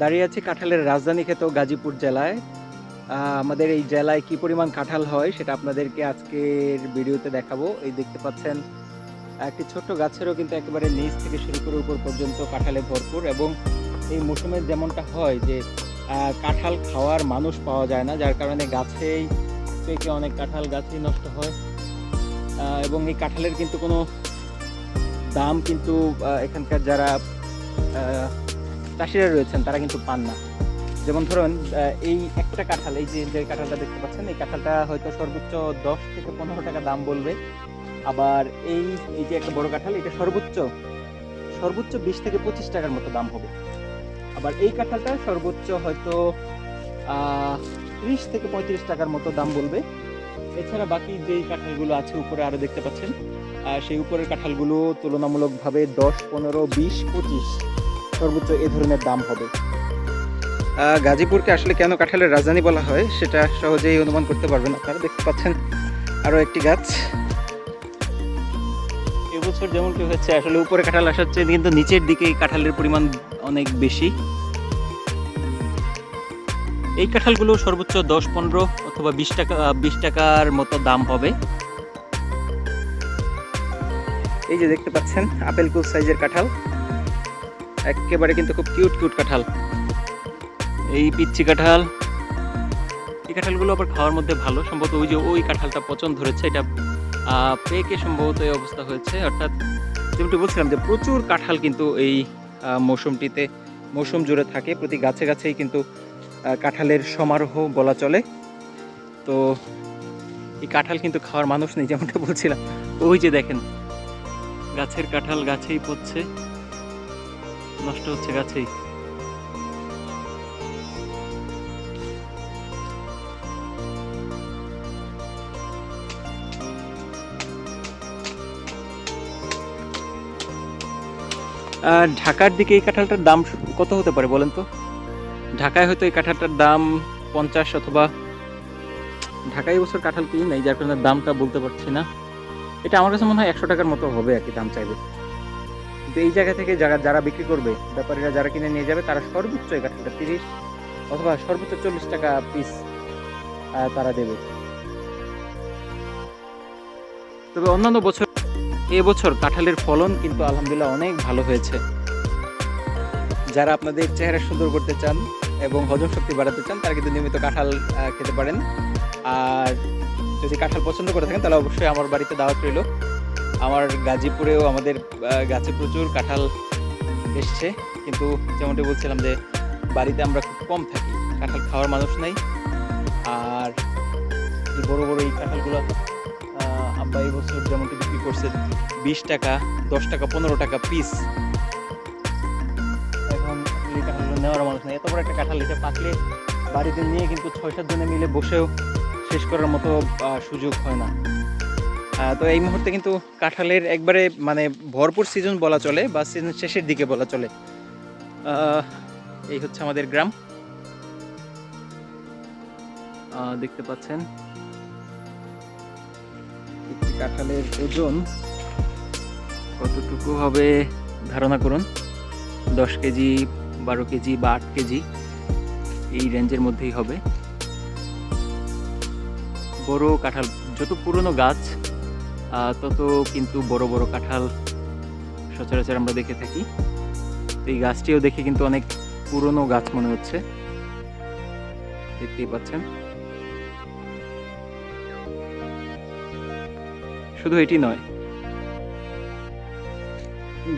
দাঁড়িয়ে আছি কাঁঠালের রাজধানী খেত গাজীপুর জেলায়। আমাদের এই জেলায় কি পরিমাণ কাঁঠাল হয় সেটা আপনাদেরকে আজকের ভিডিওতে দেখাবো। এই দেখতে পাচ্ছেন, একটি ছোট্ট গাছেরও কিন্তু একেবারে নিচ থেকে শুরু করে উপর পর্যন্ত কাঁঠালে ভরপুর এবং এই মৌসুমে যেমনটা হয় যে কাঁঠাল খাওয়ার মানুষ পাওয়া যায় না, যার কারণে গাছেই পেকে অনেক কাঁঠাল গাছেই নষ্ট হয়। এবং এই কাঁঠালের কিন্তু কোনো দাম কিন্তু এখানকার যারা চাষিরা রয়েছেন, তারা কিন্তু পান না। যেমন ধরুন এই একটা কাঁঠাল, এই যে যে কাঁঠালটা দেখতে পাচ্ছেন, এই কাঁঠালটা হয়তো সর্বোচ্চ দশ থেকে পনেরো টাকা দাম বলবে। আবার এই এই যে একটা বড় কাঁঠাল, এটা সর্বোচ্চ সর্বোচ্চ বিশ থেকে পঁচিশ টাকার মতো দাম হবে। আবার এই কাঁঠালটা সর্বোচ্চ হয়তো ত্রিশ থেকে পঁয়ত্রিশ টাকার মতো দাম বলবে। এছাড়া বাকি যেই কাঁঠালগুলো আছে উপরে আরও দেখতে পাচ্ছেন সেই উপরের কাঁঠালগুলো তুলনামূলকভাবে দশ, পনেরো, বিশ, পঁচিশ সর্বোচ্চ এ ধরনের দাম হবে? আহ, গাজীপুরকে আসলে কেন কাঁঠালের রাজধানী বলা হয় সেটা সহজেই অনুমান করতে পারবেন। আপনারা দেখতে পাচ্ছেন আরও একটি গাছ। এবছর যেমন কি হয়েছে আসলে উপরে কাঁঠাল আসার চেয়ে কিন্তু নিচের দিকে এই কাঁঠালের পরিমাণ অনেক বেশি। এই কাঁঠালগুলো সর্বোচ্চ দশ পনেরো অথবা বিশ টাকা বিশ টাকার মতো দাম হবে। এই যে দেখতে পাচ্ছেন আপেল কুল সাইজের কাঁঠাল। একেবারে কিন্তু খুব কিউট কিউট কাঁঠাল। এই পিচ্ছি কাঁঠাল। এই কাঁঠালগুলো আবার খাওয়ার মধ্যে ভালো। সম্ভবত ওই যে ওই কাঁঠালটা পচন ধরেছে, এটা পেকে সম্ভবত এই অবস্থা হয়েছে। অর্থাৎ যেমনটি বলছিলাম যে প্রচুর কাঁঠাল কিন্তু এই মৌসুমটিতে, মৌসুম জুড়ে থাকে। প্রতি গাছে গাছেই কিন্তু কাঁঠালের সমারোহ বলা চলে। তো এই কাঁঠাল কিন্তু খাওয়ার মানুষ নেই, যেমনটা বলছিলাম। ওই যে দেখেন, গাছের কাঁঠাল গাছেই পড়ছে। নষ্ট হচ্ছে গাছেই। ঢাকার দিকে এই কাঁঠালটার দাম কত হতে পারে বলেন তো? ঢাকায় হয়তো এই কাঁঠালটার দাম পঞ্চাশ অথবা ঢাকায় বছর কাঁঠাল কিনি নাই, যার কারণে দামটা বলতে পারছি না। এটা আমার কাছে মনে হয় একশো টাকার মতো হবে আর কি দাম চাইবে। কিন্তু এই জায়গা থেকে যারা যারা বিক্রি করবে, ব্যাপারীরা যারা কিনে নিয়ে যাবে, তারা সর্বোচ্চ এই তিরিশ অথবা সর্বোচ্চ চল্লিশ টাকা পিস তারা দেবে। তবে অন্যান্য বছর এবছর কাঁঠালের ফলন কিন্তু আলহামদুলিল্লাহ অনেক ভালো হয়েছে। যারা আপনাদের চেহারা সুন্দর করতে চান এবং হজম শক্তি বাড়াতে চান, তারা কিন্তু নিয়মিত কাঁঠাল খেতে পারেন। আর যদি কাঁঠাল পছন্দ করে থাকেন, তাহলে অবশ্যই আমার বাড়িতে দাওয়াত রইল। আমার গাজীপুরেও আমাদের গাছে প্রচুর কাঁঠাল এসছে। কিন্তু যেমনটি বলছিলাম যে বাড়িতে আমরা খুব কম থাকি, কাঁঠাল খাওয়ার মানুষ নাই। আর এই বড় বড় এই কাঁঠালগুলো আব্বা এই বছর যেমনটি বিক্রি করছে বিশ টাকা, দশ টাকা, পনেরো টাকা পিস এখন নেওয়ার মানুষ নেই। এত বড় একটা কাঁঠাল, এটা পাকলে বাড়িতে নিয়ে কিন্তু ছয় সাত জনে মিলে বসেও শেষ করার মতো সুযোগ হয় না। তো এই মুহূর্তে কিন্তু কাঁঠালের একবারে মানে ভরপুর সিজন বলা চলে বা সিজন শেষের দিকে বলা চলে। এই হচ্ছে আমাদের গ্রাম। দেখতে পাচ্ছেন। একটি কাঁঠালের ওজন কতটুকু হবে ধারণা করুন। দশ কেজি, বারো কেজি বা আট কেজি এই রেঞ্জের মধ্যেই হবে। বড় কাঁঠাল, যত পুরনো গাছ তত কিন্তু বড় বড় কাঁঠাল সচরাচর আমরা দেখে থাকি। এই গাছটিও দেখে কিন্তু অনেক পুরনো গাছ মনে হচ্ছে। দেখতেই পাচ্ছেন। শুধু এটি নয়,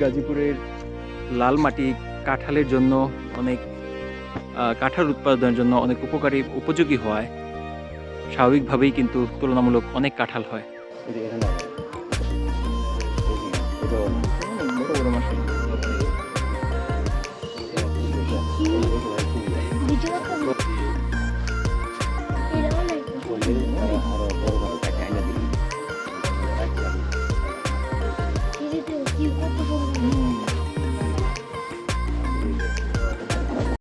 গাজীপুরের লাল মাটি কাঁঠালের জন্য অনেক কাঁঠাল উৎপাদনের জন্য অনেক উপকারী, উপযোগী হওয়ায় স্বাভাবিকভাবেই কিন্তু তুলনামূলক অনেক কাঁঠাল হয়। 이제예상 됩.